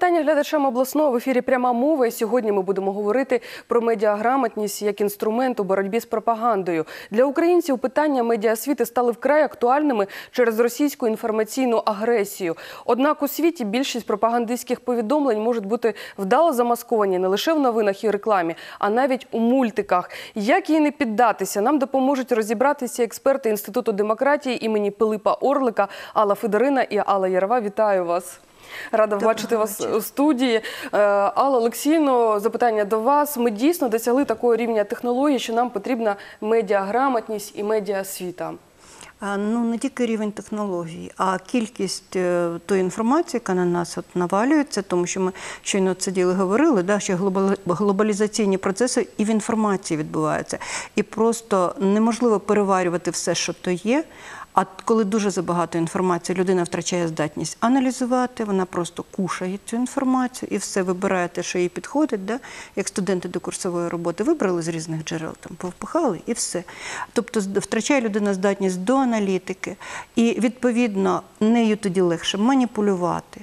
Вітання глядачам обласного в ефірі пряма мова. І сьогодні ми будемо говорити про медіаграмотність як інструмент у боротьбі з пропагандою. Для українців питання медіасвіти стали вкрай актуальними через російську інформаційну агресію. Однак у світі більшість пропагандистських повідомлень можуть бути вдало замасковані не лише в новинах і рекламі, а навіть у мультиках. Як їй не піддатися, нам допоможуть розібратися експерти інституту демократії імені Пилипа Орлика, Алла Федорина і Алла Ярова. Вітаю вас. Рада бачити вас у студії. Е, Алла Олексійно, запитання до вас. Ми дійсно досягли такого рівня технологій, що нам потрібна медіаграмотність і медіасвіта. Ну, не тільки рівень технологій, а кількість е, тої інформації, яка на нас от навалюється, тому що ми щойно це діло говорили, да, що глобалізаційні процеси і в інформації відбуваються. І просто неможливо переварювати все, що то є. А коли дуже забагато інформації, людина втрачає здатність аналізувати, вона просто кушає цю інформацію і все вибирає те, що їй підходить. Да? Як студенти до курсової роботи вибрали з різних джерел, там повпихали і все. Тобто втрачає людина здатність до аналітики, і відповідно нею тоді легше маніпулювати.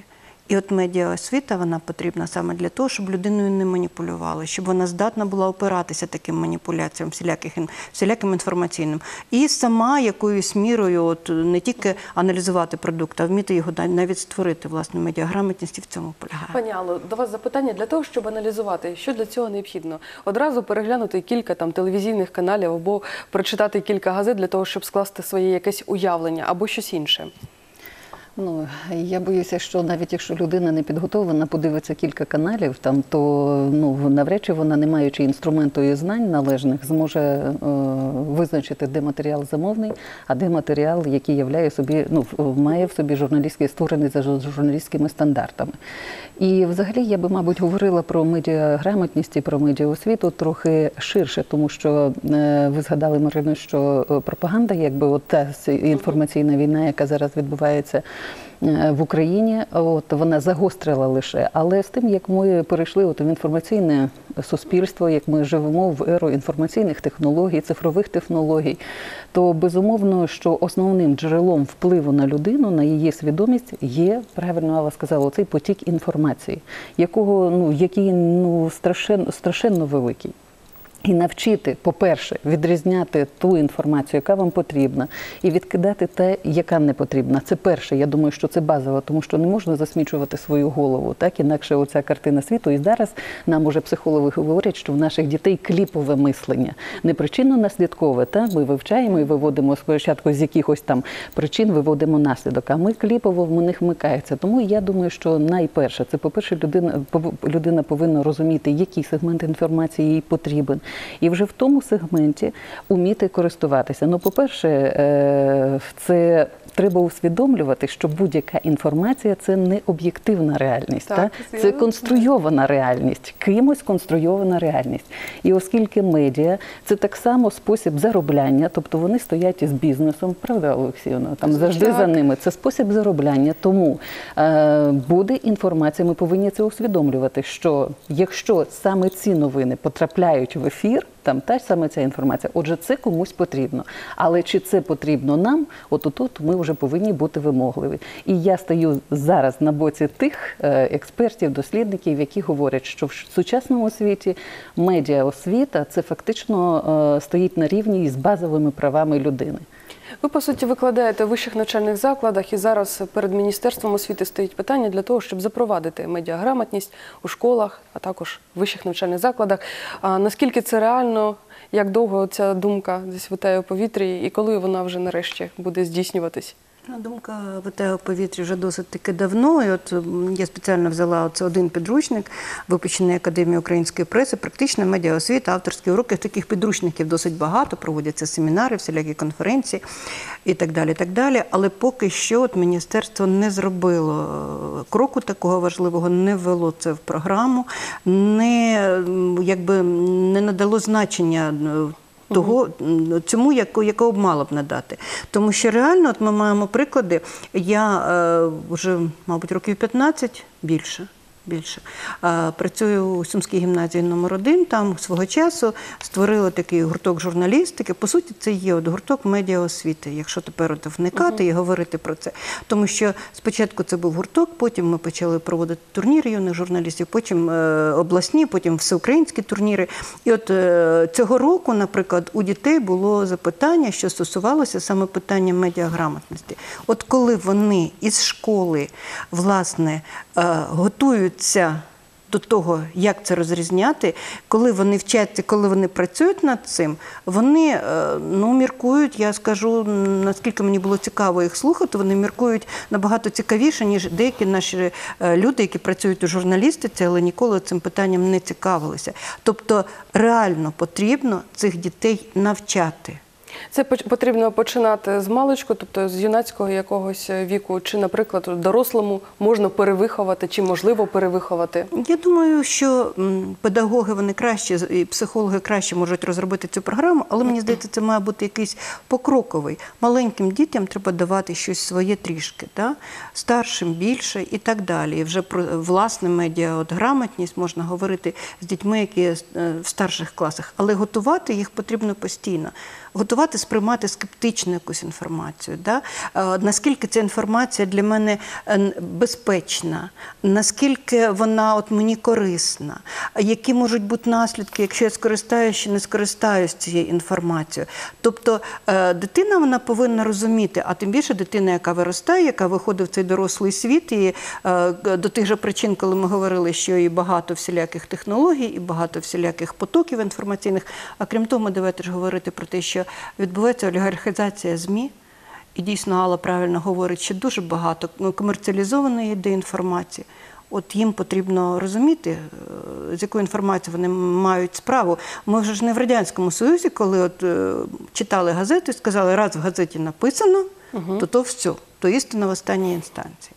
І от медіаосвіта вона потрібна саме для того, щоб людиною не маніпулювали, щоб вона здатна була опиратися таким маніпуляціям, всіляких всіляким інформаційним, і сама якоюсь мірою, от не тільки аналізувати продукт, а вміти його на- навіть створити власне медіаграмотність і в цьому полягає. Пані Алло, до вас запитання для того, щоб аналізувати, що для цього необхідно. Одразу переглянути кілька там телевізійних каналів або прочитати кілька газет для того, щоб скласти своє якесь уявлення або щось інше. Ну я боюся, що навіть якщо людина не підготовлена, подивиться кілька каналів, там то ну навряд чи вона, не маючи інструменту і знань належних, зможе е, визначити, де матеріал замовний, а де матеріал, який являє собі, ну має в собі журналістський створений за жур- журналістськими стандартами. І взагалі я би, мабуть, говорила про медіаграмотність і про медіаосвіту трохи ширше, тому що е, ви згадали, Марино, що е, пропаганда, якби от та інформаційна війна, яка зараз відбувається в Україні, от вона загострила лише. Але з тим, як ми перейшли от в інформаційне суспільство, як ми живемо в еру інформаційних технологій, цифрових технологій, то безумовно, що основним джерелом впливу на людину, на її свідомість є правильно Алла сказала, цей потік інформації, якого ну який ну страшенно страшенно великий. І навчити, по-перше, відрізняти ту інформацію, яка вам потрібна, і відкидати те, яка не потрібна. Це перше. Я думаю, що це базово, тому що не можна засмічувати свою голову. Так інакше оця картина світу. І зараз нам уже психологи говорять, що в наших дітей кліпове мислення, не причинно-наслідкове. Та ми вивчаємо і виводимо спочатку з якихось там причин, виводимо наслідок. А ми кліпово в них вмикається. Тому я думаю, що найперше, це по-перше, людина пов- людина повинна розуміти, який сегмент інформації їй потрібен, і вже в тому сегменті уміти користуватися. Ну, по-перше, е, це треба усвідомлювати, що будь-яка інформація це не об'єктивна реальність. Так, та? це конструйована реальність, кимось конструйована реальність. І оскільки медіа це так само спосіб заробляння, тобто вони стоять із бізнесом, правда, Олексіївна? Там завжди Так. за ними. Це спосіб заробляння. Тому е, буде інформація. Ми повинні це усвідомлювати. Що якщо саме ці новини потрапляють в ефір, там та саме ця інформація. Отже, це комусь потрібно. Але чи це потрібно нам? От тут ми вже повинні бути вимогливі. І я стаю зараз на боці тих е, експертів, дослідників, які говорять, що в сучасному світі медіаосвіта це фактично е, стоїть на рівні із базовими правами людини. Ви по суті викладаєте в вищих навчальних закладах, і зараз перед міністерством освіти стоїть питання для того, щоб запровадити медіаграмотність у школах, а також в вищих навчальних закладах. А наскільки це реально? Як довго ця думка десь витає у повітрі, і коли вона вже нарешті буде здійснюватись? Ну, Думка витає у повітрі вже досить таки давно. І от я спеціально взяла оце один підручник, випущений Академією української преси, практична медіаосвіта, авторські уроки. Таких підручників досить багато, проводяться семінари, всілякі конференції і так далі. так далі. Але поки що от міністерство не зробило е, кроку такого важливого, не ввело це в програму, не, якби, не надало значення. Того цьому, якого б мало б надати. Тому що реально, от ми маємо приклади. Я е, вже, мабуть, років 15 більше більше. Працюю у Сумській гімназії номер 1 Там свого часу створили такий гурток журналістики. По суті, це є от гурток медіаосвіти, якщо тепер от вникати і говорити про це. Тому що спочатку це був гурток, потім ми почали проводити турніри юних журналістів, потім е, обласні, потім всеукраїнські турніри. І от е, цього року, наприклад, у дітей було запитання, що стосувалося саме питання медіаграмотності. От коли вони із школи власне е, готуються до того, як це розрізняти, коли вони вчаться, коли вони працюють над цим, вони е, ну, міркують, я скажу, наскільки мені було цікаво їх слухати, вони міркують набагато цікавіше, ніж деякі наші е, люди, які працюють у журналістиці, але ніколи цим питанням не цікавилися. Тобто реально потрібно цих дітей навчати. Це потрібно починати з маличку, тобто з юнацького якогось віку, чи, наприклад, дорослому можна перевиховати, чи можливо перевиховати. Я думаю, що педагоги вони краще і психологи краще можуть розробити цю програму, але мені здається, це має бути якийсь покроковий. Маленьким дітям треба давати щось своє трішки, да? старшим більше і так далі. І вже про власне медіа от грамотність можна говорити з дітьми, які е, в старших класах, але готувати їх потрібно постійно. Готувати сприймати скептично якусь інформацію. Да? Е, Наскільки ця інформація для мене е, безпечна, наскільки вона от мені корисна, які можуть бути наслідки, якщо я скористаюся чи не скористаюсь цією інформацією. Тобто е, дитина вона повинна розуміти, а тим більше дитина, яка виростає, яка виходить в цей дорослий світ, і до тих же причин, коли ми говорили, що і багато всіляких технологій, і багато всіляких потоків інформаційних. А крім того, давайте ж говорити про те, що відбувається олігархізація ЗМІ. І дійсно Алла правильно говорить, що дуже багато ну, комерціалізованої йде інформації. От їм потрібно розуміти, е, з якою інформацією вони мають справу. Ми вже ж не в Радянському Союзі, коли от, е, читали газету і сказали, раз в газеті написано, то то все, то істина в останній інстанції.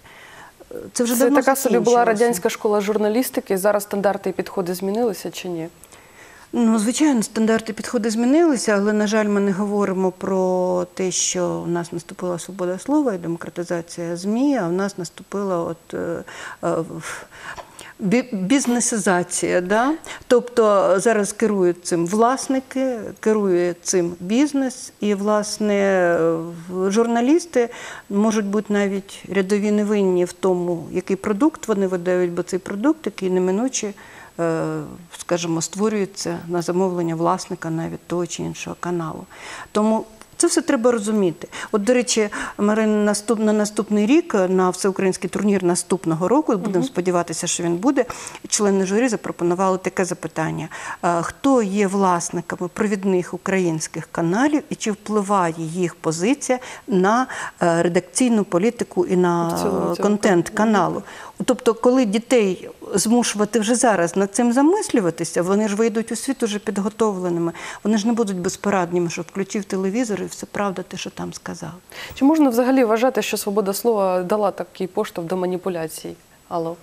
Е, Це вже Це давно така собі була радянська школа журналістики. Зараз стандарти і підходи змінилися чи ні? Ну, звичайно, стандарти підходи змінилися, але, на жаль, ми не говоримо про те, що у нас наступила свобода слова і демократизація ЗМІ, а в нас наступила от. е, е, Бізнесизація, да? тобто зараз керують цим власники, керує цим бізнес, і власне е, журналісти можуть бути навіть рядові невинні в тому, який продукт вони видають, бо цей продукт, який неминуче е, скажімо, створюється на замовлення власника навіть того чи іншого каналу. Тому це все треба розуміти. От, до речі, Марина, наступ, на наступний рік на всеукраїнський турнір наступного року, будемо сподіватися, що він буде. Члени журі запропонували таке запитання: Е, хто є власниками провідних українських каналів і чи впливає їх позиція на е, редакційну політику і на е, контент каналу? Тобто, коли дітей змушувати вже зараз над цим замислюватися, вони ж вийдуть у світ уже підготовленими. Вони ж не будуть безпорадніми, що включив телевізор і все правда, те, що там сказав. Чи можна взагалі вважати, що свобода слова дала такий поштовх до маніпуляцій? Алло.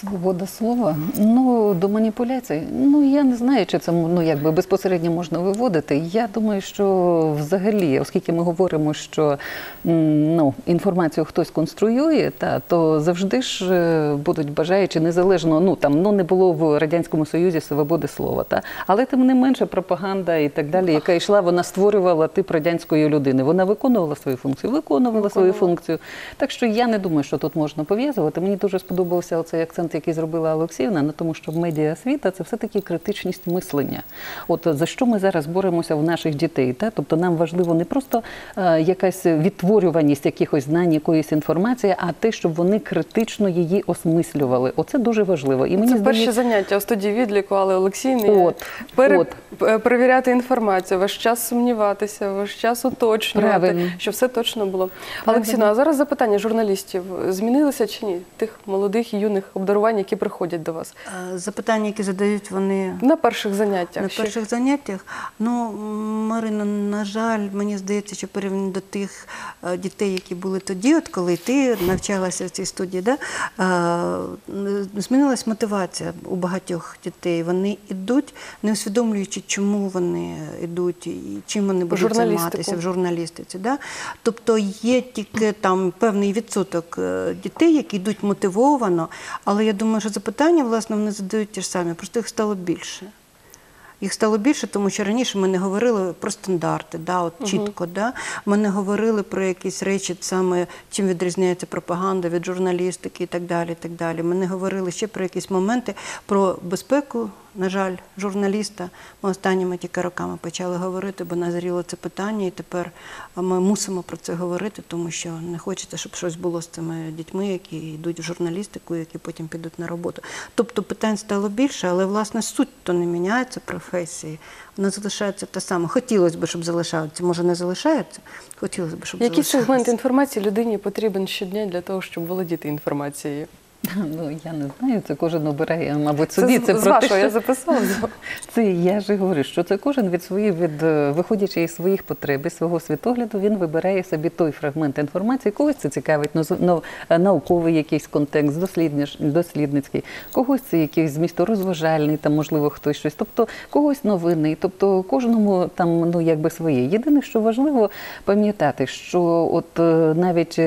Свобода слова. Ну, до маніпуляцій. Ну, я не знаю, чи це ну, якби безпосередньо можна виводити. Я думаю, що взагалі, оскільки ми говоримо, що ну, інформацію хтось конструює, та, то завжди ж е, будуть бажаючи незалежно, ну там ну, не було в Радянському Союзі свободи слова. Та? Але тим не менше пропаганда і так далі, яка йшла, вона створювала тип радянської людини. Вона виконувала свою функцію, виконувала свою функцію. Так що я не думаю, що тут можна пов'язувати. Мені дуже сподобався оцей акцент, який зробила Олексіївна, на тому, що медіа-освіта – це все-таки критичність мислення. От за що ми зараз боремося в наших дітей? Та? Тобто нам важливо не просто е, якась відтворюваність якихось знань, якоїсь інформації, а те, щоб вони критично її осмислювали. Оце дуже важливо. І мені Це здається, заняття у студії відліку, але Олексійний От, пере- от. перевіряти інформацію, весь час сумніватися, весь час уточнювати, Правильно. щоб все точно було. Олексійно, а зараз запитання журналістів змінилися чи ні? Тих молодих і юних обдарувань, які приходять до вас Е, Запитання, які задають вони на перших заняттях. на Ще- перших заняттях. Ну, Марина, на жаль, мені здається, що порівняно до тих е, дітей, які були тоді, от коли ти навчалася в цій студії, да, е, змінилась мотивація у багатьох дітей. Вони йдуть, не усвідомлюючи, чому вони йдуть і чим вони будуть займатися в журналістиці. Да? Тобто є тільки там певний відсоток дітей, які йдуть мотивовано, Але я думаю, що запитання, власне, вони задають ті ж самі, просто їх стало більше. Їх стало більше, тому що раніше ми не говорили про стандарти, да, от чітко. Да? Ми не говорили про якісь речі, саме чим відрізняється пропаганда від журналістики і так далі. І так далі. Ми не говорили ще про якісь моменти про безпеку, на жаль, журналіста. Ми останніми тільки роками почали говорити, бо назріло це питання, і тепер ми мусимо про це говорити, тому що не хочеться, щоб щось було з цими дітьми, які йдуть в журналістику, які потім підуть на роботу. Тобто питань стало більше, але власне суть то не міняється професії. Вона залишається та сама. Хотілося б, щоб залишається. Може, не залишається. Хотілося б, щоб Який сегмент інформації людині потрібен щодня для того, щоб володіти інформацією? Ну я не знаю, це кожен обирає, мабуть, собі. Це, з про те, я записала. Це я ж говорю, що це кожен від своїх, від е, виходячи із своїх потреб, із свого світогляду, він вибирає собі той фрагмент інформації. Когось це цікавить е, науковий якийсь контекст, дослідницький, когось це якийсь змісторозважальний, там можливо хтось щось. Тобто когось новини. Тобто кожному там ну якби своє. Єдине, що важливо пам'ятати, що от е, навіть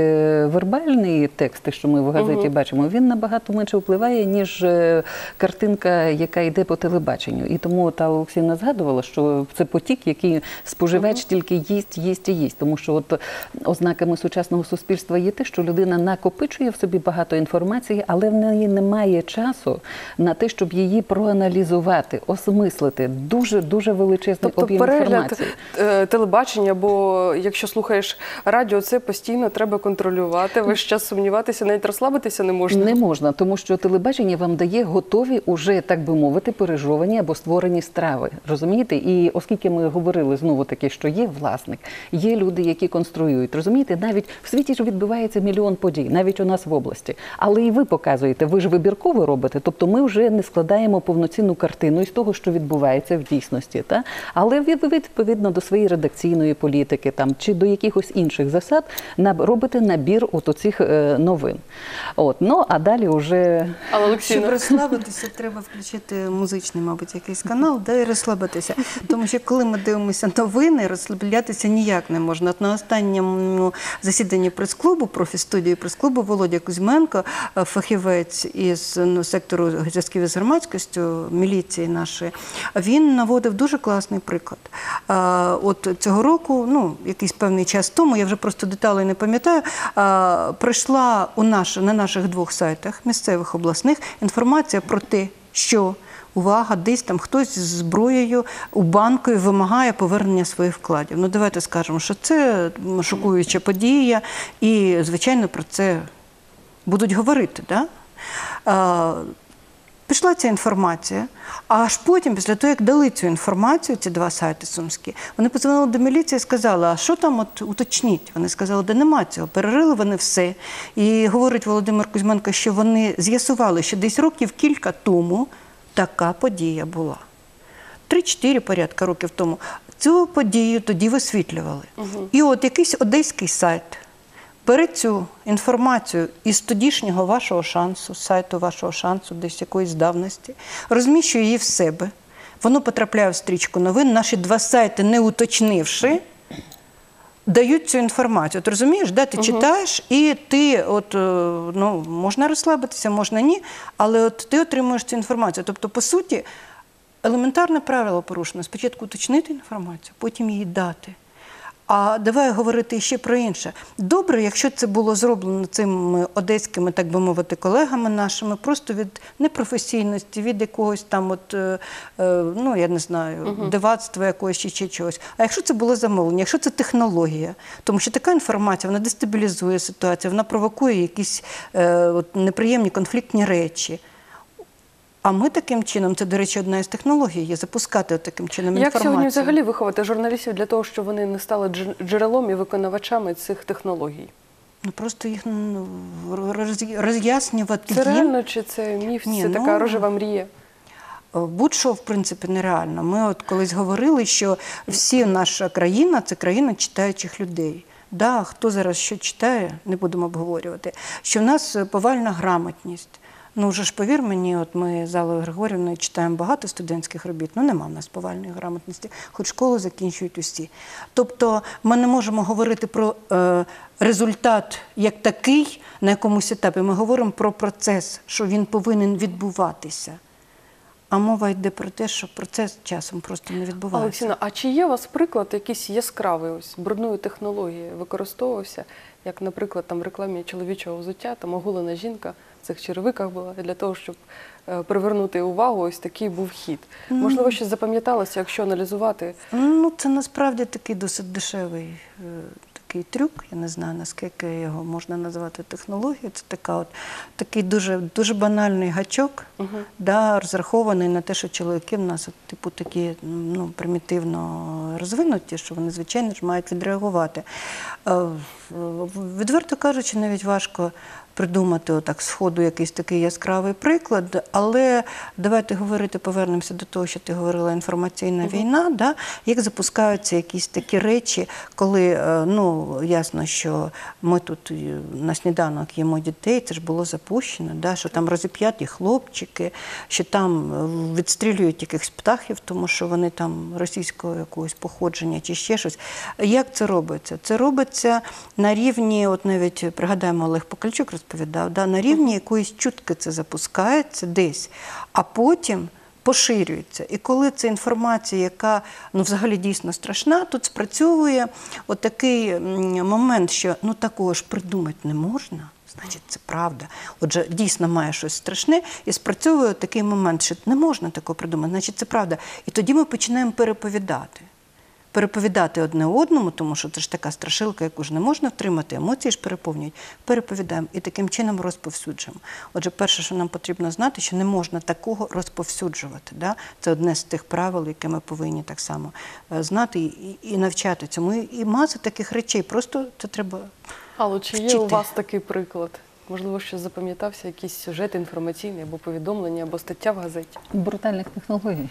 вербальні тексти, що ми в газеті бачимо, він набагато менше впливає, ніж е, картинка, яка йде по телебаченню. І тому та Олексійна згадувала, що це потік, який споживач тільки їсть, їсть і їсть. Тому що от ознаками сучасного суспільства є те, що людина накопичує в собі багато інформації, але в неї немає часу на те, щоб її проаналізувати, осмислити. Дуже дуже величезний Тобто об'єм інформації. е, телебачення, бо якщо слухаєш радіо, це постійно треба контролювати. Весь час сумніватися, навіть розслабитися не можна. Не можна, тому що телебачення вам дає готові, уже так би мовити, пережовані або створені страви. Розумієте? І оскільки ми говорили знову таки, що є власник, є люди, які конструюють. Розумієте, навіть в світі ж відбувається мільйон подій, навіть у нас в області. Але і ви показуєте, ви ж вибірково робите. Тобто ми вже не складаємо повноцінну картину із того, що відбувається в дійсності. Та? Але ви відповідно до своєї редакційної політики там чи до якихось інших засад робите набір от оцих е, новин. От ну а далі вже Але Щоб розслабитися, треба включити музичний, мабуть, якийсь канал, да, і розслабитися. Тому що коли ми дивимося новини, розслаблятися ніяк не можна. От на останньому засіданні прес-клубу, профі-студії прес-клубу Володя Кузьменко, е, фахівець із ну, сектору зв'язків із громадськістю, міліції нашої, він наводив дуже класний приклад. Е, От цього року, ну, якийсь певний час тому, я вже просто деталей не пам'ятаю, е, прийшла у наш, на наших двох сайтах місцевих обласних інформація про те, що увага, десь там хтось з зброєю у банку вимагає повернення своїх вкладів. Ну давайте скажемо, що це шокуюча подія, і звичайно про це будуть говорити. Да? Пішла ця інформація, а аж потім, після того, як дали цю інформацію, ці два сайти сумські, вони подзвонили до міліції і сказали, а що там от уточніть? Вони сказали, де нема цього. Перерили вони все. І говорить Володимир Кузьменко, що вони з'ясували, що десь років кілька тому така подія була. Три-чотири порядка років тому. Цю подію тоді висвітлювали. І от якийсь одеський сайт бере цю інформацію із тодішнього вашого шансу, сайту вашого шансу, десь якоїсь давності, розміщує її в себе. Воно потрапляє в стрічку новин. Наші два сайти, не уточнивши, дають цю інформацію. Ти розумієш, да? ти читаєш, і ти, от, е, ну, можна розслабитися, можна ні, але от ти отримуєш цю інформацію. Тобто, по суті, елементарне правило порушено. Спочатку уточнити інформацію, потім її дати. А давай говорити ще про інше. Добре, якщо це було зроблено цими одеськими, так би мовити, колегами нашими, просто від непрофесійності, від якогось там, от, е, е, ну я не знаю, дивацтва якогось чи, чи чогось. А якщо це було замовлення, якщо це технологія, тому що така інформація вона дестабілізує ситуацію, вона провокує якісь е, от, неприємні конфліктні речі. А ми таким чином, це, до речі, одна із технологій є запускати таким чином як інформацію. сьогодні взагалі виховати журналістів для того, щоб вони не стали джерелом і виконавачами цих технологій? Ну просто їх ну, роз'яснювати Це їм. реально чи це міф? Ні, це ну, така рожева мрія? Будь-що, в принципі, нереально. Ми от колись говорили, що всі наша країна це країна читаючих людей. Да, хто зараз що читає, не будемо обговорювати. Що в нас е, повальна грамотність. Ну, вже ж повір мені, от ми з Аллою Григорівною читаємо багато студентських робіт, ну нема в нас повальної грамотності, хоч школу закінчують усі. Тобто ми не можемо говорити про е, результат як такий на якомусь етапі. Ми говоримо про процес, що він повинен відбуватися. А мова йде про те, що процес часом просто не відбувається. Олексіна, а чи є у вас приклад якийсь яскравий ось брудної технології використовувався, як, наприклад, там в рекламі чоловічого взуття, там оголена жінка цих черевиках була для того, щоб е, привернути увагу, ось такий був хід. Можливо, щось запам'яталося, якщо аналізувати. Ну, це насправді такий досить дешевий е, такий трюк. Я не знаю, наскільки його можна назвати технологією. Це така от, такий дуже, дуже банальний гачок, да, розрахований на те, що чоловіки в нас от, типу такі ну, примітивно розвинуті, що вони, звичайно ж, мають відреагувати. Відверто кажучи, навіть важко придумати отак з ходу якийсь такий яскравий приклад, але давайте говорити, повернемося до того, що ти говорила, інформаційна війна, да? як запускаються якісь такі речі, коли е, ну, ясно, що ми тут е, на сніданок їмо дітей, це ж було запущено, да? що там розіп'яті хлопчики, що там е, відстрілюють якихось птахів, тому що вони там російського якогось походження чи ще щось. Як це робиться? Це робиться на рівні, от навіть пригадаємо, Олег Покальчук розповідав, да, на рівні якоїсь чутки це запускається десь, а потім поширюється. І коли це інформація, яка ну, взагалі дійсно страшна, тут спрацьовує отакий момент, що ну такого ж придумати не можна. Значить, це правда. Отже, дійсно має щось страшне, і спрацьовує такий момент, що не можна такого придумати, значить, це правда. І тоді ми починаємо переповідати. Переповідати одне одному, тому що це ж така страшилка, яку ж не можна втримати, емоції ж переповнюють. Переповідаємо і таким чином розповсюджуємо. Отже, перше, що нам потрібно знати, що не можна такого розповсюджувати. Да? Це одне з тих правил, яке ми повинні так само е, знати і, і- навчати цьому. І, маса таких речей. Просто це треба. Алло, чи є у вас такий приклад? Можливо, що запам'ятався якийсь сюжет інформаційний або повідомлення, або стаття в газеті? брутальних технологій.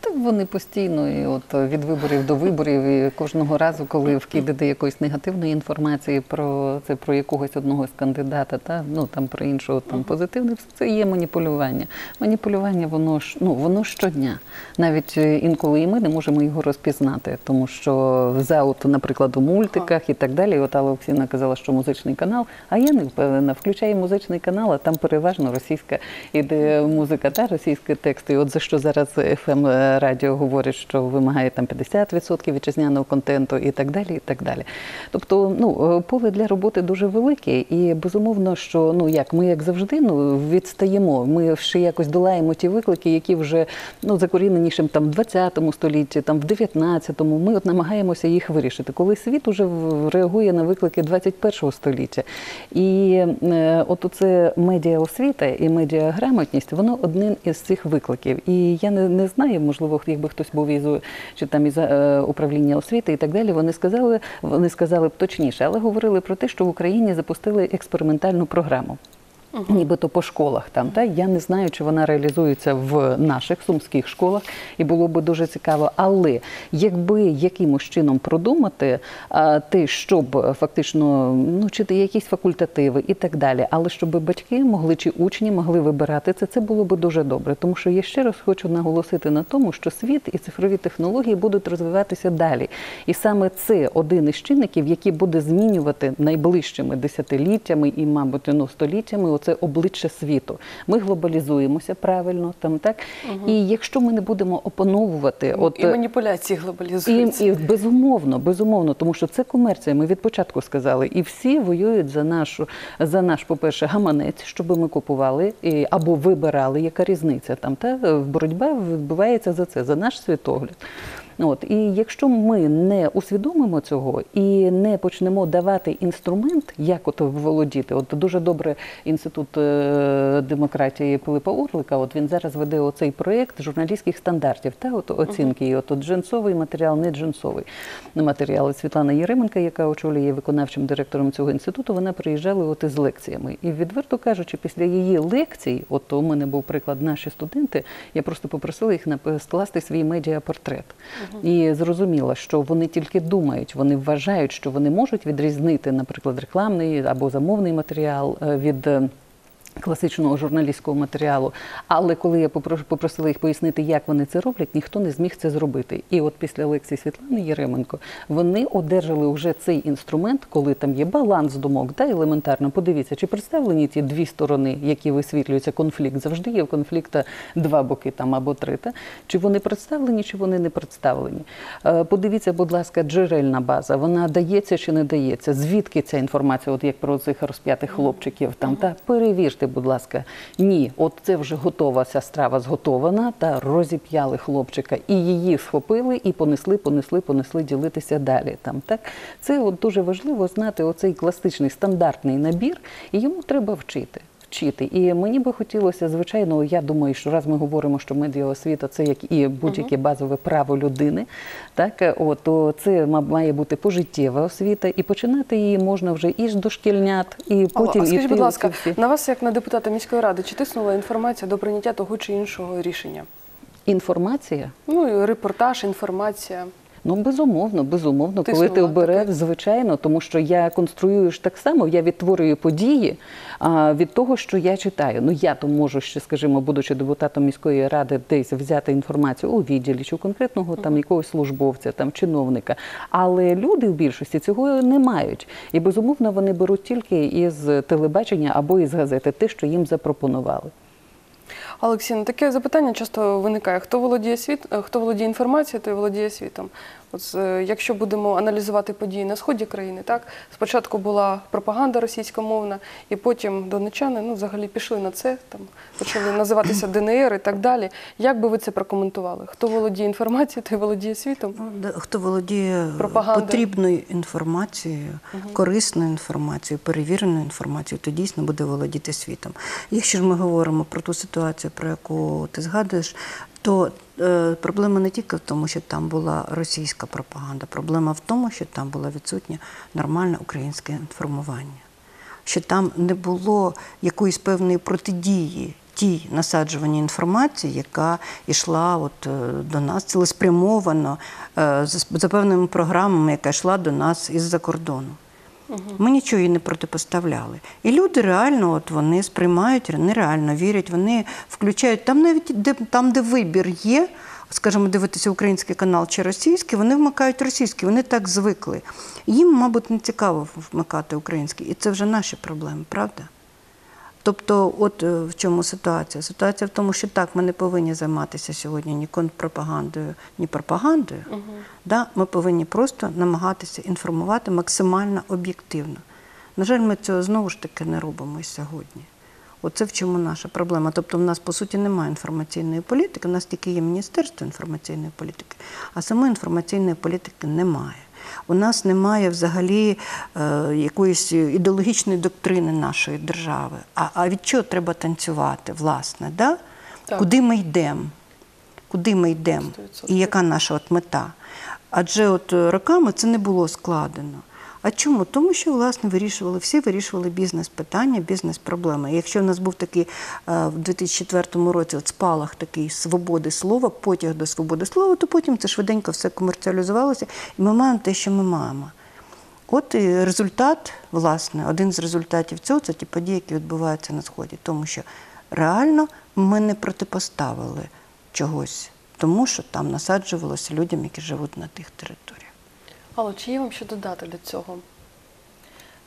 Та вони постійно, і от від виборів до виборів, і кожного разу, коли вкидати якоїсь негативної інформації про це про якогось одного з кандидата, та ну там про іншого там позитивне, все це є маніпулювання. Маніпулювання, воно ж ну воно щодня. Навіть е, інколи і ми не можемо його розпізнати, тому що за от, наприклад, у мультиках і так далі. От Алла Олексійовна казала, що музичний канал, а я не впевнена. Включає музичний канал, а там переважно російська іде музика та російські тексти. І от за що зараз FM радіо говорить, що вимагає там 50% вітчизняного контенту і так далі. і так далі. Тобто, ну е, поле для роботи дуже велике, і безумовно, що ну як ми як завжди ну відстаємо. Ми ще якось долаємо ті виклики, які вже ну закорінені ще там в 20 столітті, там в 19-му. Ми от намагаємося їх вирішити. Коли світ уже реагує на виклики 21 століття, і е, от оце медіаосвіта і медіаграмотність, воно один із цих викликів. І я не, не знаю, можливо, якби хтось був із чи там із е, управління освіти і так далі. Вони сказали, вони сказали б точніше, але говорили про те, що в Україні запустили експериментальну програму. Нібито по школах там, та я не знаю, чи вона реалізується в наших сумських школах, і було би дуже цікаво. Але якби якимось чином продумати а, те, щоб фактично ну чи якісь факультативи і так далі, але щоб батьки могли чи учні могли вибирати це, це було би дуже добре. Тому що я ще раз хочу наголосити на тому, що світ і цифрові технології будуть розвиватися далі. І саме це один із чинників, який буде змінювати найближчими десятиліттями і, мабуть, ну, століттями оце обличчя світу. Ми глобалізуємося правильно там, так? І якщо ми не будемо опановувати, от і маніпуляції і, і безумовно, безумовно, тому що це комерція. Ми від початку сказали, і всі воюють за нашу за наш, по-перше, гаманець, щоб ми купували і, або вибирали. Яка різниця там? Та боротьба відбувається за це, за наш світогляд. От і якщо ми не усвідомимо цього і не почнемо давати інструмент, як от володіти, от дуже добре інститут е, демократії Пилипа Орлика. От він зараз веде оцей проєкт журналістських стандартів та от оцінки. І от, от джинсовий матеріал, не джинсовий матеріал. Світлана Єременка, яка очолює виконавчим директором цього інституту, вона приїжджала от із лекціями. І відверто кажучи, після її лекцій, от у мене був приклад наші студенти, я просто попросила їх скласти свій медіапортрет. І зрозуміла, що вони тільки думають, вони вважають, що вони можуть відрізнити, наприклад, рекламний або замовний матеріал е, від. Класичного журналістського матеріалу, але коли я попросила їх пояснити, як вони це роблять, ніхто не зміг це зробити. І от після лекції Світлани Єременко вони одержали вже цей інструмент, коли там є баланс думок, да, елементарно. Подивіться, чи представлені ті дві сторони, які висвітлюються, конфлікт завжди є в конфлікта два боки там або три. Та? Чи вони представлені, чи вони не представлені. Е, Подивіться, будь ласка, джерельна база, вона дається чи не дається? Звідки ця інформація, от як про цих розп'ятих хлопчиків там, та перевірте, будь ласка, ні, от це вже готова ця страва зготована, та розіп'яли хлопчика, і її схопили, і понесли, понесли, понесли ділитися далі. Там так це от дуже важливо знати оцей класичний стандартний набір, і йому треба вчити. Вчити. І мені би хотілося, звичайно, я думаю, що раз ми говоримо, що медіаосвіта це як і будь-яке базове право людини, так от то це має бути пожиттєва освіта, і починати її можна вже і з дошкільнят, і потім а скажіть, іти будь ласка, всі. на вас, як на депутата міської ради, чи тиснула інформація до прийняття того чи іншого рішення? інформація. Ну і репортаж, інформація. Ну, безумовно, безумовно, коли ти обереш, звичайно, тому що я конструюю ж так само, я відтворюю події а, від того, що я читаю. Ну я то можу ще, скажімо, будучи депутатом міської ради, десь взяти інформацію у відділі чи у конкретного там якогось службовця, там чиновника. Але люди в більшості цього не мають. І безумовно вони беруть тільки із телебачення або із газети, те, що їм запропонували. Олексій, ну таке запитання часто виникає: хто володіє світ, е, хто володіє інформацією, той володіє світом. От е, якщо будемо аналізувати події на сході країни, так спочатку була пропаганда російськомовна, і потім донечани ну взагалі пішли на це, там почали називатися ДНР і так далі. Як би ви це прокоментували? Хто володіє інформацією, той володіє світом? Ну, Хто володіє Пропаганда. потрібною інформацією, корисною інформацією, перевіреною інформацією, то дійсно буде володіти світом. Якщо ж ми говоримо про ту ситуацію, про яку ти згадуєш, то е, проблема не тільки в тому, що там була російська пропаганда, проблема в тому, що там було відсутнє нормальне українське інформування що там не було якоїсь певної протидії тій насаджуваній інформації, яка йшла от е, до нас цілеспрямовано е, за певними програмами, яка йшла до нас із-за кордону. Ми нічого їй не протипоставляли. І люди реально, от вони сприймають, вони реально вірять, вони включають там, навіть де там, де вибір є, скажімо, дивитися український канал чи російський, вони вмикають російський, вони так звикли. Їм, мабуть, не цікаво вмикати український. І це вже наші проблеми, правда? Тобто, от е, в чому ситуація? Ситуація в тому, що так, ми не повинні займатися сьогодні ні контрпропагандою, ні пропагандою. Да? Ми повинні просто намагатися інформувати максимально об'єктивно. На жаль, ми цього знову ж таки не робимо і сьогодні. Оце в чому наша проблема. Тобто, в нас по суті немає інформаційної політики, у нас тільки є Міністерство інформаційної політики, а самої інформаційної політики немає. У нас немає взагалі е, якоїсь ідеологічної доктрини нашої держави. А, а від чого треба танцювати, власне? Да? Так. Куди ми йдемо? Куди ми йдемо? І яка наша от мета? Адже от роками це не було складено. А чому? Тому що власне вирішували всі вирішували бізнес-питання, бізнес-проблеми. Якщо в нас був такий е, в 2004 році от спалах такий свободи слова, потяг до свободи слова, то потім це швиденько все комерціалізувалося, і ми маємо те, що ми маємо. От і результат, власне, один з результатів цього це ті події, які відбуваються на сході, тому що реально ми не протипоставили чогось, тому що там насаджувалося людям, які живуть на тих територіях. Алло, чи є вам що додати до цього?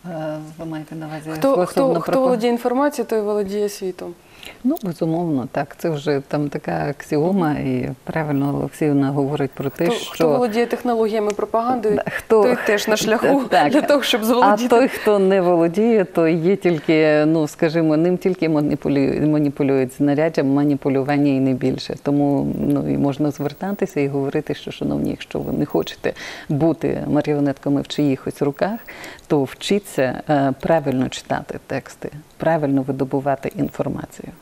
Е, Ви маєте на увазі Хто, хто, хто володіє інформацією, той володіє світом. Ну, безумовно, так. Це вже там така аксіома, і правильно Олексіївна говорить про те, Хто, що хто володіє технологіями пропаганди, хто- той теж на шляху Так. для того, щоб А той, хто не володіє, то є тільки, ну скажімо, ним тільки маніпулюють, маніпулюють знаряддям маніпулювання і не більше. Тому ну і можна звертатися і говорити, що шановні, якщо ви не хочете бути маріонетками в чиїхось руках, то вчіться е, правильно читати тексти, правильно видобувати інформацію.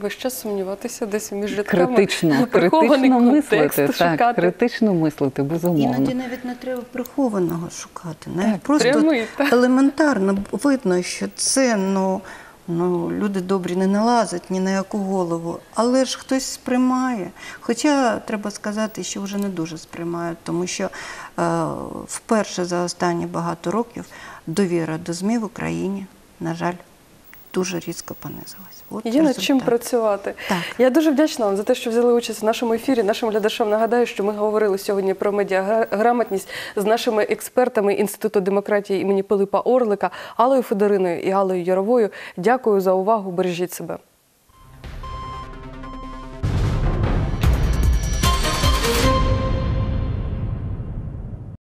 Ви ще сумніватися десь між рядками. Критично, критично мислити, так, критично мислити, безумовно. Іноді навіть не треба прихованого шукати. Навіть Так, просто прямий, так. елементарно видно, що це ну, ну, люди добрі не налазять ні на яку голову, але ж хтось сприймає. Хоча треба сказати, що вже не дуже сприймають, тому що е, вперше за останні багато років довіра до ЗМІ в Україні, на жаль, дуже різко понизилась. От Є над чим працювати. Так. Я дуже вдячна вам за те, що взяли участь в нашому ефірі. Нашим глядачам нагадаю, що ми говорили сьогодні про медіаграмотність з нашими експертами Інституту демократії імені Пилипа Орлика, Алою Федориною і Алою Яровою. Дякую за увагу. Бережіть себе.